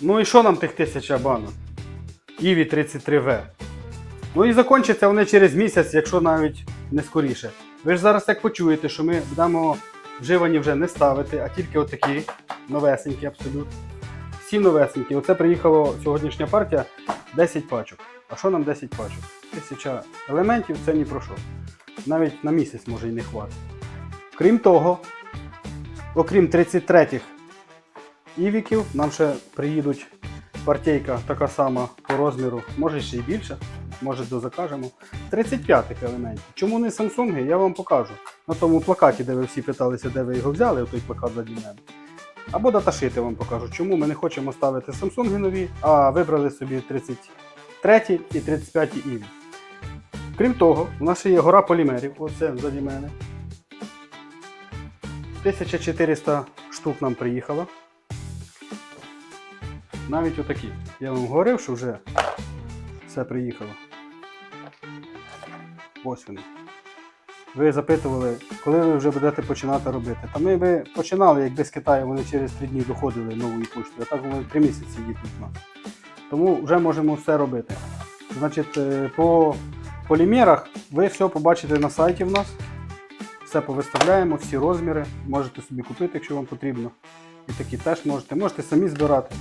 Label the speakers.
Speaker 1: Ну і що нам тих тисяча банок? Іві 33В. Ну і закінчаться вони через місяць, якщо навіть не скоріше. Ви ж зараз як почуєте, що ми будемо вживані вже не ставити, а тільки отакі новесенькі абсолютно. Всі новесенькі. Оце приїхало сьогоднішня партія 10 пачок. А що нам 10 пачок? Тисяча елементів це ні про що. Навіть на місяць може і не хватить. Крім того, окрім 33-х івіків, нам ще приїдуть партійка така сама по розміру, може ще й більше, може дозакажемо. 35-х елементів. Чому не Samsung, я вам покажу. На тому плакаті, де ви всі питалися, де ви його взяли, той плакат заді мене. Або даташити вам покажу, чому ми не хочемо ставити Samsung нові, а вибрали собі 33 і 35 іві. Крім того, у нас ще є гора полімерів, оце заді мене. 1400 штук нам приїхало. Навіть отакі. Я вам говорив, що вже все приїхало. Ось вони. Ви запитували, коли ви вже будете починати робити. Та ми би починали, якби з Китаю вони через 3 дні доходили новою поштою, а так вони 3 місяці їдуть в нас. Тому вже можемо все робити. Значить, е, по полімерах ви все побачите на сайті в нас. Все повиставляємо, всі розміри. Можете собі купити, якщо вам потрібно. І такі теж можете. Можете самі збирати.